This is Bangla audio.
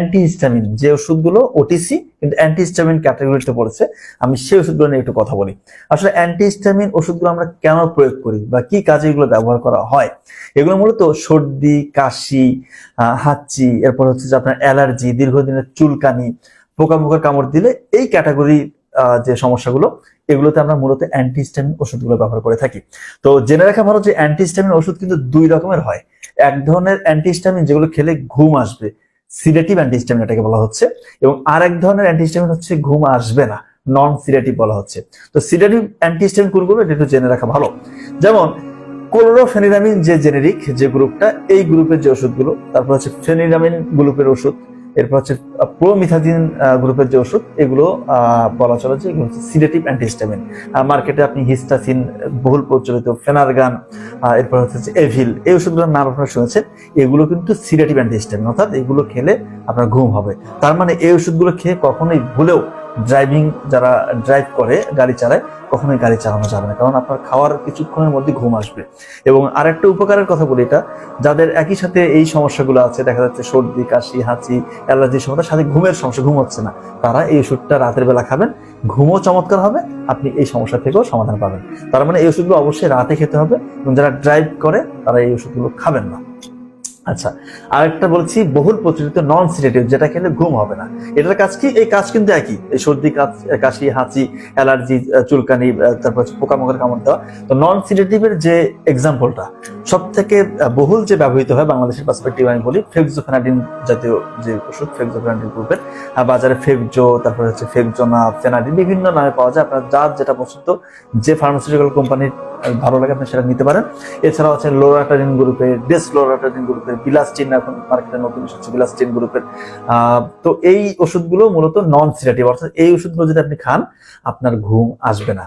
অ্যান্টিহিস্টামিন যে ওষুধগুলো ওটিসি কিন্তু অ্যান্টিহিস্টামিন ক্যাটাগরিতে পড়েছে, আমি সেই ওষুধগুলো নিয়ে একটু কথা বলি। আসলে অ্যান্টিহিস্টামিন ওষুধগুলো আমরা কেন প্রয়োগ করি বা কি কাজে এগুলো ব্যবহার করা হয়? এগুলো মূলত সর্দি, কাশি হাঁচি, এরপর হচ্ছে যে আপনার অ্যালার্জি, দীর্ঘদিনের চুলকানি, পোকামাকড় কামড় দিলে এই ক্যাটাগরি যে সমস্যাগুলো, এগুলোতে আমরা মূলত অ্যান্টিহিস্টামিন ওষুধগুলো ব্যবহার করে থাকি। তো জেনে রাখা ভালো যে অ্যান্টিহিস্টামিন ওষুধ কিন্তু দুই রকমের হয়। এক ধরনের অ্যান্টিহিস্টামিন যেগুলো খেলে ঘুম আসবে সিডেটিভ অ্যান্টিহিস্টামিন এটাকে বলা হচ্ছে এবং আর এক ধরনের অ্যান্টিহিস্টামিন হচ্ছে ঘুম আসবে না নন সিডেটিভ বলা হচ্ছে। তো সিডেটিভ অ্যান্টিহিস্টামিন কোনগুলো এটা একটু জেনে রাখা ভালো। যেমন ক্লোরোফেনিরামিন যে জেনেরিক যে গ্রুপটা এই গ্রুপের যে ওষুধগুলো, তারপর হচ্ছে ফেনিরামিন গ্রুপের ওষুধ এরপর হচ্ছে প্রোমিথাজিন গ্রুপের যে ওষুধ, এগুলো বলা চলে যে এগুলো হচ্ছে সিডেটিভ অ্যান্টিস্টামিন মার্কেটে আপনি হিস্টাসিন, বহুল প্রচলিত, ফেনারগান এরপর হচ্ছে এভিল, এই ওষুধগুলোর নাম আপনারা শুনেছেন, এগুলো কিন্তু সিডেটিভ অ্যান্টিস্টামিন অর্থাৎ এগুলো খেলে আপনার ঘুম হবে। তার মানে এই ওষুধগুলো খেয়ে কখনোই ভুলেও ড্রাইভিং যারা ড্রাইভ করে, গাড়ি চালায়, কখনোই গাড়ি চালানো যাবে না। কারণ আপনার খাওয়ার কিছুক্ষণের মধ্যে ঘুম আসবে। এবং আরেকটা উপকারের কথা বলি এটা, যাদের একই সাথে এই সমস্যাগুলো আছে, দেখা যাচ্ছে সর্দি, কাশি, হাঁচি অ্যালার্জির সমস্যা সাথে ঘুমের সমস্যা, ঘুম হচ্ছে না। তারা এই ওষুধটা রাতের বেলা খাবেন, ঘুমও চমৎকার হবে, আপনি এই সমস্যা থেকেও সমাধান পাবেন। তার মানে এই ওষুধগুলো অবশ্যই রাতে খেতে হবে, এবং যারা ড্রাইভ করে, তারা এই ওষুধগুলো খাবেন না। আচ্ছা আর একটা বলছি, বহুল প্রচলিত নন সিডেটিভ যেটা খেলে ঘুম হবে না। এটার কাজ কি? এই কাজ কিন্তু একই। এই সর্দি কাশি, হাঁচি, অ্যালার্জি চুলকানি তারপর পোকামাকড় কামড় দেওয়া। তো নন সিডেটিভের যে এক্সাম্পলটা সব থেকে বহুল যে ব্যবহৃত হয় বাংলাদেশের পার্সপেক্টিভ আমি বলি, ফেক্সোফেনাডিন জাতীয় যে ওষুধ, ফেক্সোফেনাডিন গ্রুপের। বাজারে ফেকজো তারপর হচ্ছে ফেকজোনা ফেনাডিন, বিভিন্ন নামে পাওয়া যায়। আপনার যার যেটা পছন্দ, যে ফার্মাসিউটিক্যাল কোম্পানির ভালো লাগে, আপনি সেটা নিতে পারেন। এছাড়াও আছে লোরাটাডিন গ্রুপের ডেস লোরাটাডিন গ্রুপের বিলাস্টিন এখন মার্কেটে নতুন এসেছে বিলাস্টিন গ্রুপের। তো এই ওষুধগুলো মূলত নন সিডেটিভ অর্থাৎ এই ওষুধগুলো যদি আপনি খান, আপনার ঘুম আসবে না।